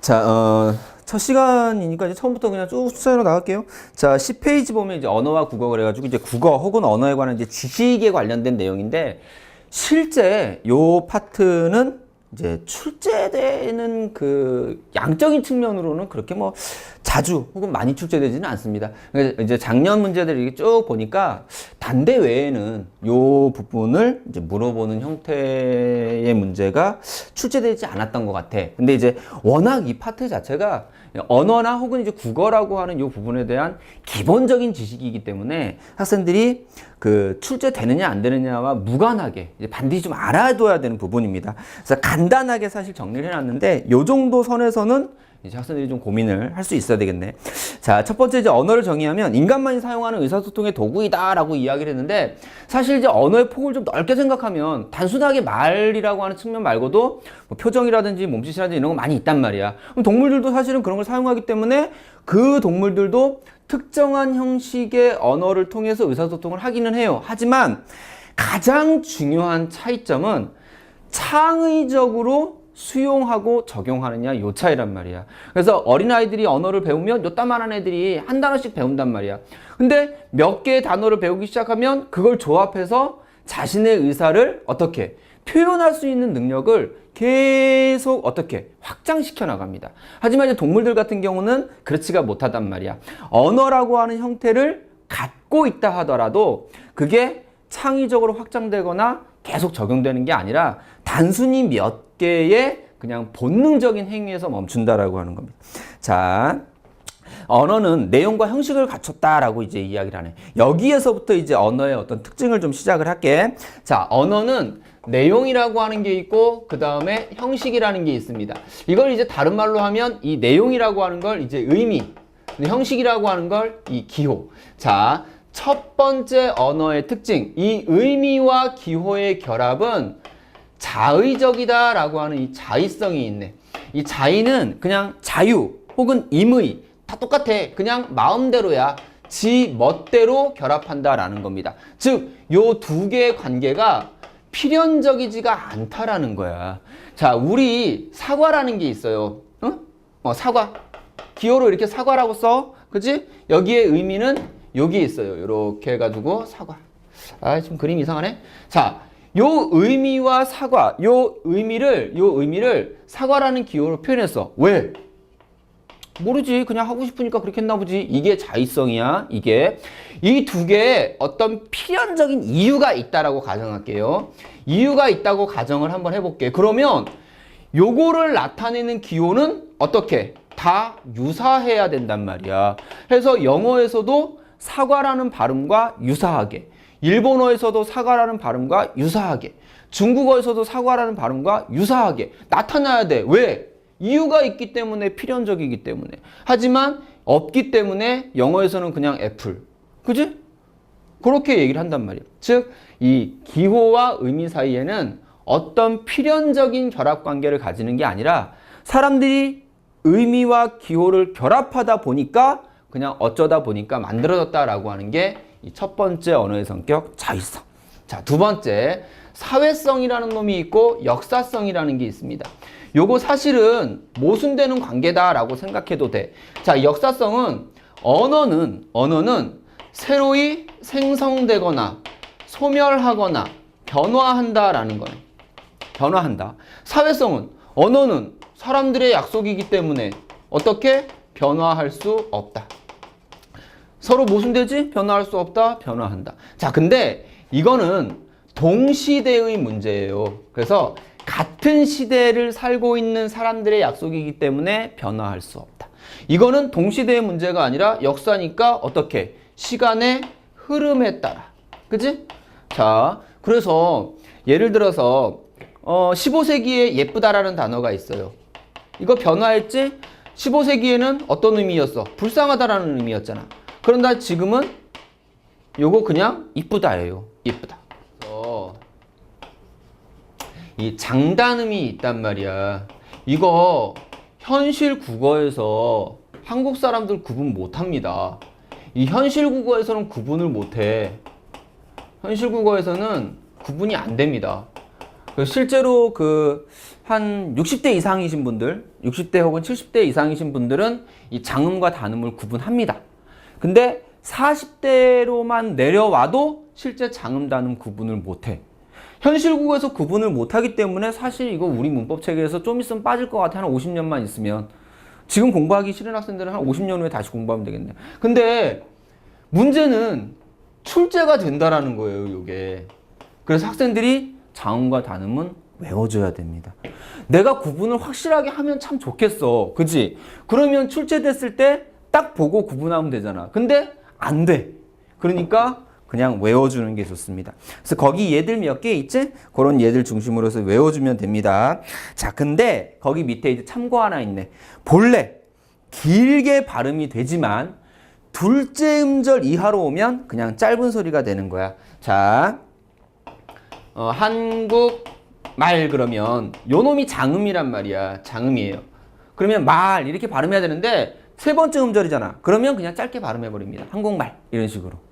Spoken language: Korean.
자, 어, 첫 시간이니까 이제 처음부터 그냥 쭉 수사로 나갈게요. 자, 10페이지 보면 이제 언어와 국어 그래가지고 이제 국어 혹은 언어에 관한 이제 지식에 관련된 내용인데 실제 요 파트는 이제 출제되는 그 양적인 측면으로는 그렇게 뭐 자주 혹은 많이 출제되지는 않습니다. 이제 작년 문제들 이렇게 쭉 보니까 단대 외에는 요 부분을 이제 물어보는 형태의 문제가 출제되지 않았던 것 같아. 근데 이제 워낙 이 파트 자체가 언어나 혹은 이제 국어라고 하는 요 부분에 대한 기본적인 지식이기 때문에 학생들이 그 출제되느냐 안 되느냐와 무관하게 반드시 좀 알아둬야 되는 부분입니다. 그래서 간단하게 사실 정리를 해놨는데 요 정도 선에서는 이제 학생들이 좀 고민을 할 수 있어야 되겠네. 자, 첫 번째 이제 언어를 정의하면 인간만이 사용하는 의사소통의 도구이다라고 이야기를 했는데 사실 이제 언어의 폭을 좀 넓게 생각하면 단순하게 말이라고 하는 측면 말고도 뭐 표정이라든지 몸짓이라든지 이런 거 많이 있단 말이야. 그럼 동물들도 사실은 그런 걸 사용하기 때문에 그 동물들도 특정한 형식의 언어를 통해서 의사소통을 하기는 해요. 하지만 가장 중요한 차이점은 창의적으로 수용하고 적용하느냐 요 차이란 말이야. 그래서 어린아이들이 언어를 배우면 요따만한 애들이 한 단어씩 배운단 말이야. 근데 몇 개의 단어를 배우기 시작하면 그걸 조합해서 자신의 의사를 어떻게 표현할 수 있는 능력을 계속 어떻게 확장시켜 나갑니다. 하지만 이제 동물들 같은 경우는 그렇지가 못하단 말이야. 언어라고 하는 형태를 갖고 있다 하더라도 그게 창의적으로 확장되거나 계속 적용되는 게 아니라 단순히 몇 개의 그냥 본능적인 행위에서 멈춘다라고 하는 겁니다. 자, 언어는 내용과 형식을 갖췄다라고 이제 이야기를 하네. 여기에서부터 이제 언어의 어떤 특징을 좀 시작을 할게. 자, 언어는 내용이라고 하는 게 있고 그 다음에 형식이라는 게 있습니다. 이걸 이제 다른 말로 하면 이 내용이라고 하는 걸 이제 의미, 형식이라고 하는 걸 이 기호. 자, 첫 번째 언어의 특징, 이 의미와 기호의 결합은 자의적이다라고 하는 이 자의성이 있네. 이 자의는 그냥 자유 혹은 임의 다 똑같아. 그냥 마음대로야. 지 멋대로 결합한다라는 겁니다. 즉, 요 두 개의 관계가 필연적이지가 않다라는 거야. 자, 우리 사과라는 게 있어요. 응? 어, 사과. 기호로 이렇게 사과라고 써. 그지? 여기에 의미는 여기 있어요. 이렇게 해가지고 사과. 아, 지금 그림 이상하네. 자, 요 의미와 사과, 요 의미를, 요 의미를 사과라는 기호로 표현했어. 왜? 모르지. 그냥 하고 싶으니까 그렇게 했나 보지. 이게 자의성이야. 이게. 이 두 개에 어떤 필연적인 이유가 있다라고 가정할게요. 이유가 있다고 가정을 한번 해볼게. 그러면 요거를 나타내는 기호는 어떻게? 다 유사해야 된단 말이야. 그래서 영어에서도 사과라는 발음과 유사하게, 일본어에서도 사과라는 발음과 유사하게, 중국어에서도 사과라는 발음과 유사하게 나타나야 돼. 왜? 이유가 있기 때문에 필연적이기 때문에. 하지만 없기 때문에 영어에서는 그냥 애플. 그지? 그렇게 얘기를 한단 말이야. 즉, 이 기호와 의미 사이에는 어떤 필연적인 결합 관계를 가지는 게 아니라 사람들이 의미와 기호를 결합하다 보니까 그냥 어쩌다 보니까 만들어졌다라고 하는 게 이 첫 번째 언어의 성격 자의성. 자, 두 번째 사회성이라는 놈이 있고 역사성이라는 게 있습니다. 요거 사실은 모순되는 관계다라고 생각해도 돼. 자, 역사성은 언어는 언어는 새로이 생성되거나 소멸하거나 변화한다라는 거네. 변화한다. 사회성은 언어는 사람들의 약속이기 때문에 어떻게 변화할 수 없다. 서로 모순되지? 변화할 수 없다? 변화한다. 자, 근데 이거는 동시대의 문제예요. 그래서 같은 시대를 살고 있는 사람들의 약속이기 때문에 변화할 수 없다. 이거는 동시대의 문제가 아니라 역사니까 어떻게? 시간의 흐름에 따라. 그지? 자, 그래서 예를 들어서 어, 15세기에 예쁘다라는 단어가 있어요. 이거 변화했지? 15세기에는 어떤 의미였어? 불쌍하다라는 의미였잖아. 그런데 지금은 요거 그냥 이쁘다예요. 이쁘다. 어, 이 장단음이 있단 말이야. 이거 현실 국어에서 한국 사람들 구분 못 합니다. 이 현실 국어에서는 구분을 못 해. 현실 국어에서는 구분이 안 됩니다. 그 실제로 그 한 60대 이상이신 분들, 60대 혹은 70대 이상이신 분들은 이 장음과 단음을 구분합니다. 근데 40대로만 내려와도 실제 장음 단음 구분을 못해. 현실국에서 구분을 못하기 때문에 사실 이거 우리 문법 체계에서 좀 있으면 빠질 것 같아. 한 50년만 있으면. 지금 공부하기 싫은 학생들은 한 50년 후에 다시 공부하면 되겠네. 근데 문제는 출제가 된다라는 거예요, 이게. 그래서 학생들이 장음과 단음은 외워줘야 됩니다. 내가 구분을 확실하게 하면 참 좋겠어. 그지? 그러면 출제됐을 때 딱 보고 구분하면 되잖아. 근데 안 돼. 그러니까 그냥 외워주는 게 좋습니다. 그래서 거기 얘들 몇 개 있지? 그런 얘들 중심으로 해서 외워주면 됩니다. 자, 근데 거기 밑에 이제 참고 하나 있네. 본래 길게 발음이 되지만 둘째 음절 이하로 오면 그냥 짧은 소리가 되는 거야. 자, 어, 한국 말 그러면 요 놈이 장음이란 말이야. 장음이에요. 그러면 말 이렇게 발음해야 되는데 세 번째 음절이잖아. 그러면 그냥 짧게 발음해 버립니다. 한국말 이런 식으로.